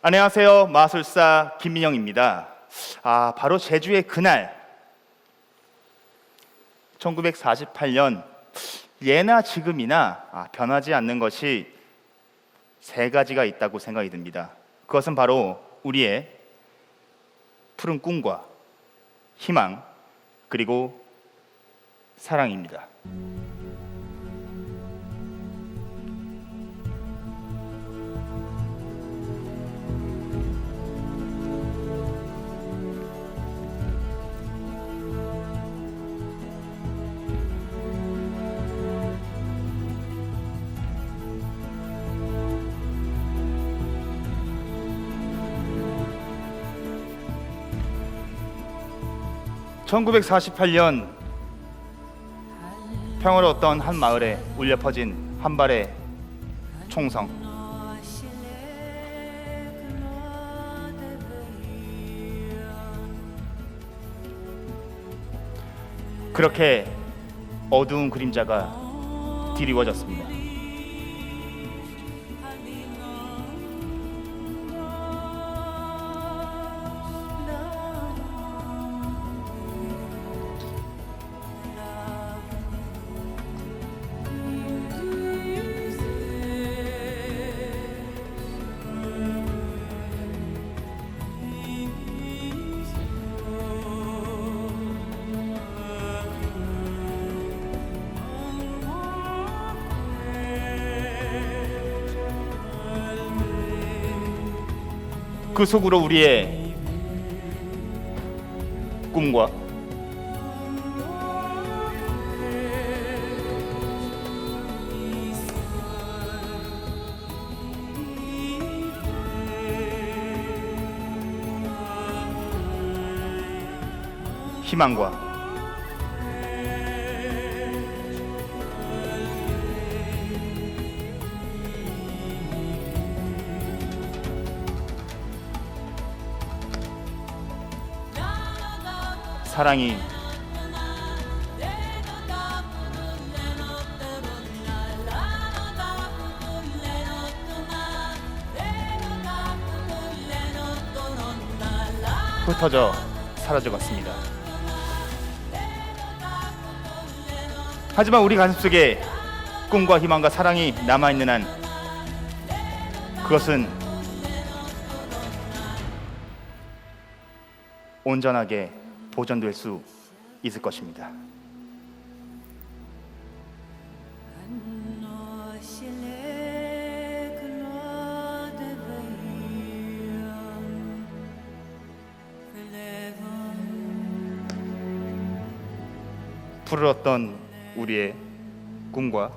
안녕하세요. 마술사 김민영입니다. 아, 바로 제주의 그날 1948년 예나 지금이나 아, 변하지 않는 것이 세 가지가 있다고 생각이 듭니다. 그것은 바로 우리의 푸른 꿈과 희망 그리고 사랑입니다. (1948년) 평화로웠던 한 마을에 울려 퍼진 한 발의 총성 그렇게 어두운 그림자가 드리워졌습니다. 그 속으로 우리의 꿈과 희망과 사랑이 흩어져 사라져갔습니다. 하지만 우리 가슴 속에 꿈과 희망과 사랑이 남아 있는 한 그것은 온전하게 보존될 수 있을 것입니다. 푸르렀던 우리의 꿈과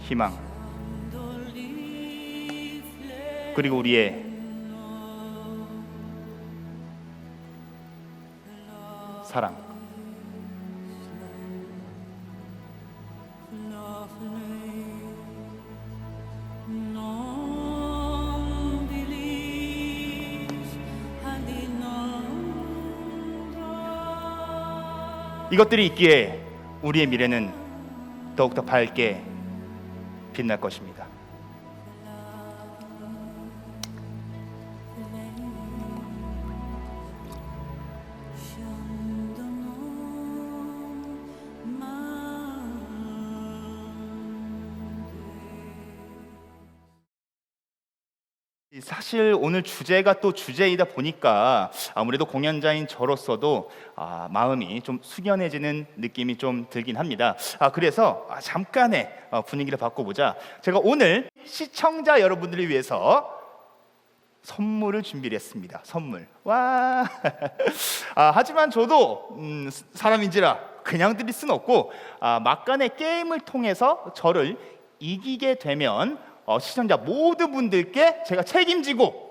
희망 그리고 우리의 사랑 이것들이 있기에 우리의 미래는 더욱더 밝게 빛날 것입니다. 사실 오늘 주제가 또 주제이다 보니까 아무래도 공연자인 저로서도 아, 마음이 좀 숙연해지는 느낌이 좀 들긴 합니다. 아, 그래서 아, 잠깐의 어, 분위기를 바꿔보자. 제가 오늘 시청자 여러분들을 위해서 선물을 준비를 했습니다. 선물. 와. 아, 하지만 저도 음, 사람인지라 그냥 드릴 수는 없고 아, 막간의 게임을 통해서 저를 이기게 되면 어, 시청자 모든 분들께 제가 책임지고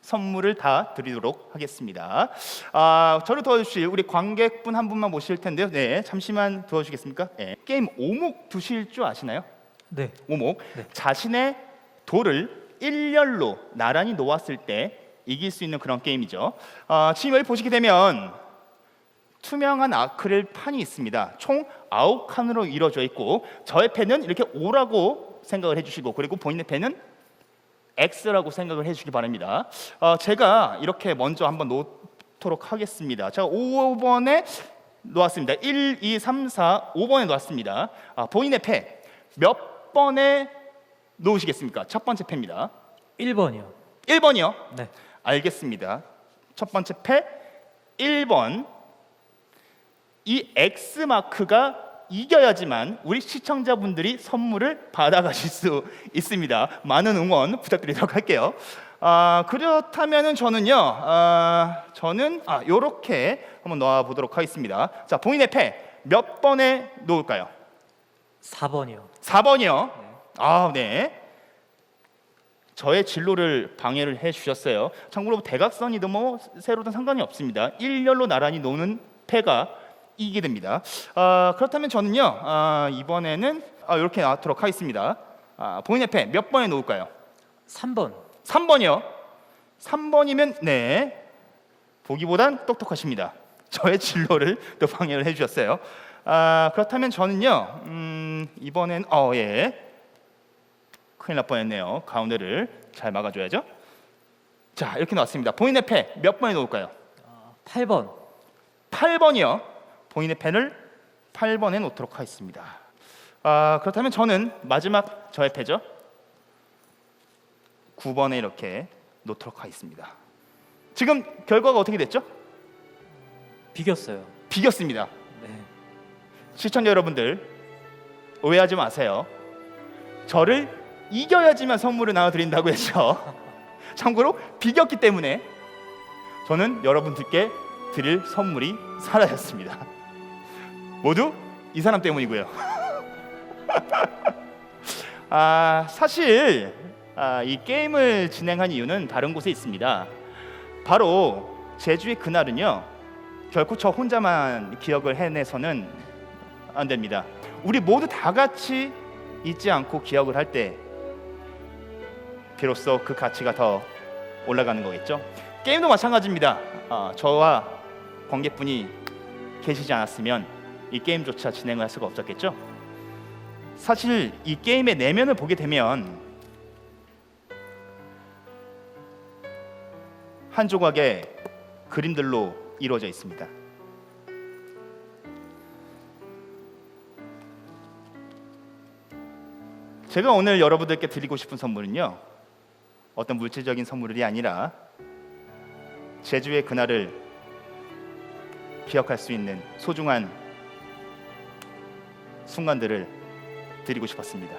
선물을 다 드리도록 하겠습니다. 아, 저를 도와주실 우리 관객분 한 분만 모실 텐데요. 네, 잠시만 도와주시겠습니까? 네. 게임 오목 두실 줄 아시나요? 네. 오목. 네. 자신의 돌을 일렬로 나란히 놓았을 때 이길 수 있는 그런 게임이죠. 아, 지금 여기 보시게 되면 투명한 아크릴 판이 있습니다. 총 아홉 칸으로 이루어져 있고 저의 펜은 이렇게 오라고 생각을 해주시고 그리고 본인의 패는 X라고 생각을 해주시기 바랍니다. 어, 제가 이렇게 먼저 한번 놓도록 하겠습니다. 자, 5번에 놓았습니다. 1, 2, 3, 4, 5번에 놓았습니다. 아, 본인의 패 몇 번에 놓으시겠습니까? 첫 번째 패입니다. 1번이요. 1번이요. 네. 알겠습니다. 첫 번째 패 1번 이 X 마크가 이겨야지만 우리 시청자분들이 선물을 받아가실 수 있습니다. 많은 응원 부탁드리도록 할게요. 아 그렇다면은 저는요, 아, 저는 아 요렇게 한번 놓아 보도록 하겠습니다. 자 본인의 패 몇 번에 놓을까요? 4번이요. 4번이요. 아, 네. 저의 진로를 방해를 해 주셨어요. 참고로 대각선이든 뭐 세로든 상관이 없습니다. 일렬로 나란히 노는 패가 이기게 됩니다. 아, 그렇다면 저는요 아, 이번에는 아, 이렇게 나왔도록 하겠습니다. 아, 본인의 패몇 번에 놓을까요? 3번. 3번이요. 3번이면 네 보기보단 똑똑하십니다. 저의 진로를 또 방해를 해주셨어요. 아, 그렇다면 저는요 음, 이번엔 어 예. 큰일 날 뻔했네요. 가운데를 잘 막아줘야죠. 자 이렇게 나왔습니다. 본인의 패몇 번에 놓을까요? 8번. 8번이요. 본인의 펜을 8번에 놓도록 하겠습니다. 아, 그렇다면 저는 마지막 저의 패죠. 9번에 이렇게 놓도록 하겠습니다. 지금 결과가 어떻게 됐죠? 비겼어요. 비겼습니다. 네. 시청자 여러분들 오해하지 마세요. 저를 이겨야지만 선물을 나눠드린다고 했죠. 참고로 비겼기 때문에 저는 여러분들께 드릴 선물이 사라졌습니다. 모두 이 사람 때문이고요. 아 사실 아, 이 게임을 진행한 이유는 다른 곳에 있습니다. 바로 제주의 그날은요 결코 저 혼자만 기억을 해내서는 안 됩니다. 우리 모두 다 같이 잊지 않고 기억을 할 때 비로소 그 가치가 더 올라가는 거겠죠. 게임도 마찬가지입니다. 아, 저와 관객분이 계시지 않았으면 이 게임조차 진행을 할 수가 없었겠죠. 사실 이 게임의 내면을 보게 되면 한 조각의 그림들로 이루어져 있습니다. 제가 오늘 여러분들께 드리고 싶은 선물은요. 어떤 물질적인 선물이 아니라 제주의 그날을 기억할 수 있는 소중한 순간들을 드리고 싶었습니다.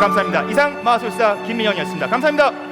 감사합니다. 이상 마술사 김민영이었습니다. 감사합니다.